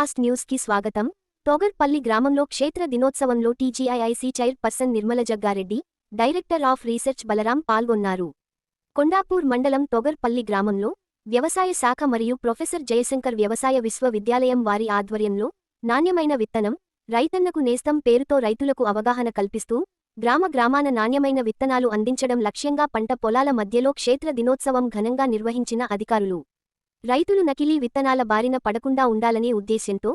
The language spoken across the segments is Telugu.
ఫాస్ట్ న్యూస్కి స్వాగతం. తోగర్పల్లి గ్రామంలో క్షేత్ర దినోత్సవంలో TGIIC chairperson Nirmala Jaggareddy director of research Balram పాల్గొన్నారు. కొండాపూర్ మండలం తొగర్పల్లి గ్రామంలో వ్యవసాయ శాఖ మరియు ప్రొఫెసర్ జయశంకర్ వ్యవసాయ విశ్వవిద్యాలయం వారి ఆధ్వర్యంలో నాణ్యమైన విత్తనం రైతన్నకు నేస్తం పేరుతో రైతులకు అవగాహన కల్పిస్తూ గ్రామ గ్రామాన నాణ్యమైన విత్తనాలు అందించడం లక్ష్యంగా పంట పొలాల మధ్యలో క్షేత్ర దినోత్సవం ఘనంగా నిర్వహించిన అధికారులు. రైతులు నకిలీ విత్తనాల బారిన పడకుండా ఉండాలనే ఉద్దేశ్యంతో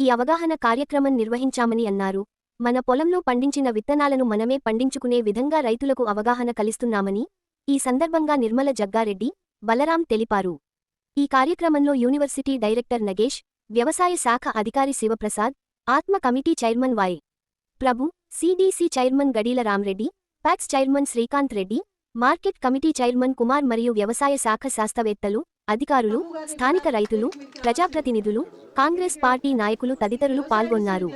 ఈ అవగాహన కార్యక్రమం నిర్వహించామని అన్నారు. మన పొలంలో పండించిన విత్తనాలను మనమే పండించుకునే విధంగా రైతులకు అవగాహన కలిస్తున్నామని ఈ సందర్భంగా నిర్మల జగ్గారెడ్డి బలరాం తెలిపారు. ఈ కార్యక్రమంలో యూనివర్సిటీ డైరెక్టర్ నగేష్ వ్యవసాయ శాఖ అధికారి Shivaprasad Atma committee chairman Y. Prabhu CDC chairman Gadeela Ramreddy PACS chairman Srikanth Reddy market committee chairman Kumar మరియు వ్యవసాయ శాఖ శాస్త్రవేత్తలు అధికారులు స్థానిక రైతులు ప్రజాప్రతినిధులు కాంగ్రెస్ పార్టీ నాయకులు తదితరులు పాల్గొన్నారు.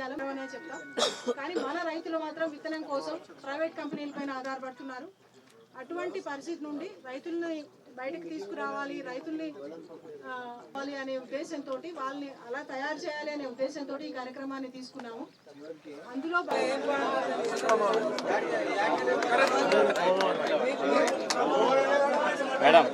కానీ మన రైతులు మాత్రం విత్తనం కోసం ప్రైవేట్ కంపెనీలపైన ఆధారపడుతున్నారు. అటువంటి పరిస్థితి నుండి రైతుల్ని బయటకు తీసుకురావాలి రైతుల్ని అవ్వాలి అనే ఉద్దేశంతో వాళ్ళని అలా తయారు చేయాలి అనే ఉద్దేశంతో ఈ కార్యక్రమాన్ని తీసుకున్నాము. అందులో మేడం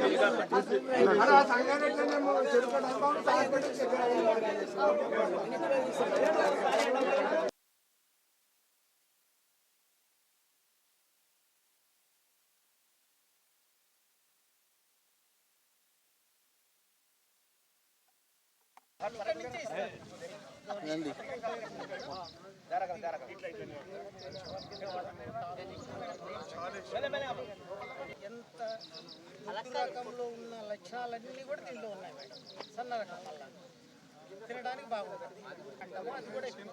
ఎంత రకంలో ఉన్న లక్షణాలన్నీ కూడా దీంట్లో ఉన్నాయి మేడం. సన్న రకం వల్ల. తినడానికి బాగుంటుంది. అంటాము అది కూడా ఎక్కువ.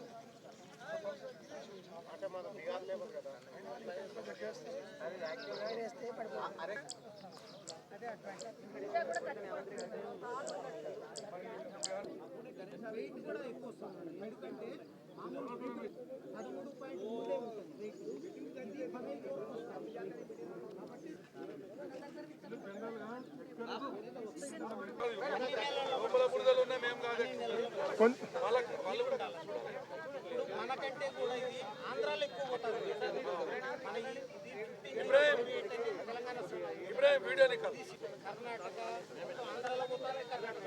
వెయిట్ కూడా ఎక్కువ వస్తుంది. ఎందుకంటే మామూలు పదమూడు పాయింట్ మూడే ఉంటుంది. వెయిట్ ఇది పదహైదు మనకంటే కూడా ఇది ఆంధ్రాలో ఎక్కువ పోతారు మన ఈ- ఇది తెలంగాణ కర్ణాటక ఆంధ్రాలో పోతారు కర్ణాటక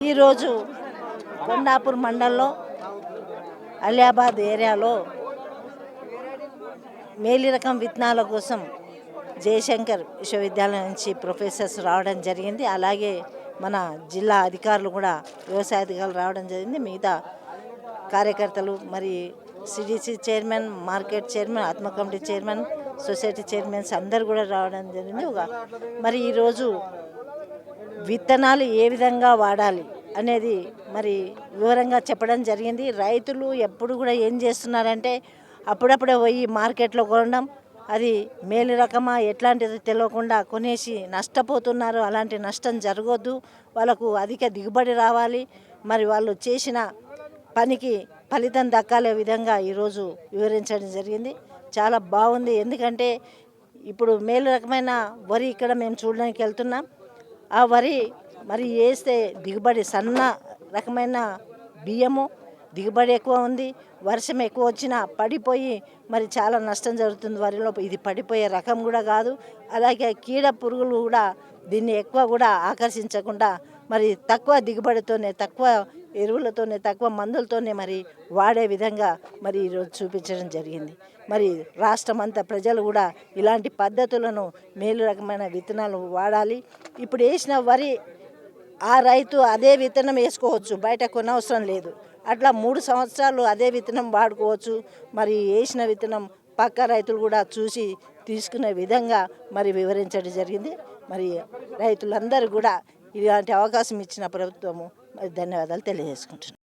ఈరోజు కొండాపూర్ మండలంలో అలియాబాద్ ఏరియాలో మేలి రకం విత్తనాల కోసం జయశంకర్ విశ్వవిద్యాలయం నుంచి ప్రొఫెసర్స్ రావడం జరిగింది. అలాగే మన జిల్లా అధికారులు కూడా వ్యవసాయ అధికారులు రావడం జరిగింది. మిగతా కార్యకర్తలు మరి CDC chairman market chairman Atma committee chairman society chairmans అందరు కూడా రావడం జరిగింది. ఒక మరి ఈరోజు విత్తనాలు ఏ విధంగా వాడాలి అనేది మరి వివరంగా చెప్పడం జరిగింది. రైతులు ఎప్పుడు కూడా ఏం చేస్తున్నారంటే అప్పుడప్పుడే పోయి మార్కెట్లో కొనడం అది మేలు రకమా? ఎట్లాంటిది తెలియకుండా కొనేసి నష్టపోతున్నారు. అలాంటి నష్టం జరగొద్దు. వాళ్ళకు అధిక దిగుబడి రావాలి. మరి వాళ్ళు చేసిన పనికి ఫలితం దక్కాలే విధంగా ఈరోజు వివరించడం జరిగింది. చాలా బాగుంది. ఎందుకంటే ఇప్పుడు మేలు రకమైన వరి ఇక్కడ మేము చూడడానికి వెళ్తున్నాం. ఆ వరి మరి వేస్తే దిగుబడి సన్న రకమైన బియ్యము దిగుబడి ఎక్కువ ఉంది వర్షం ఎక్కువ వచ్చినా పడిపోయి మరి చాలా నష్టం జరుగుతుంది వరిలో. ఇది పడిపోయే రకం కూడా కాదు. అలాగే కీడ పురుగులు కూడా దీన్ని ఎక్కువ కూడా ఆకర్షించకుండా మరి తక్కువ దిగుబడితోనే తక్కువ ఎరువులతోనే తక్కువ మందులతోనే మరి వాడే విధంగా మరి ఈరోజు చూపించడం జరిగింది. మరి రాష్ట్రం అంతా ప్రజలు కూడా ఇలాంటి పద్ధతులను మేలు రకమైన విత్తనాలు వాడాలి. ఇప్పుడు వేసిన వరి ఆ రైతు అదే విత్తనం వేసుకోవచ్చు బయట కొనవసరం లేదు. అట్లా మూడు సంవత్సరాలు అదే విత్తనం వాడుకోవచ్చు. మరి వేసిన విత్తనం పక్క రైతులు కూడా చూసి తీసుకునే విధంగా మరి వివరించడం జరిగింది. మరి రైతులందరూ కూడా ఇలాంటి అవకాశం ఇచ్చిన ప్రభుత్వము మరి ధన్యవాదాలు తెలియజేసుకుంటున్నాను.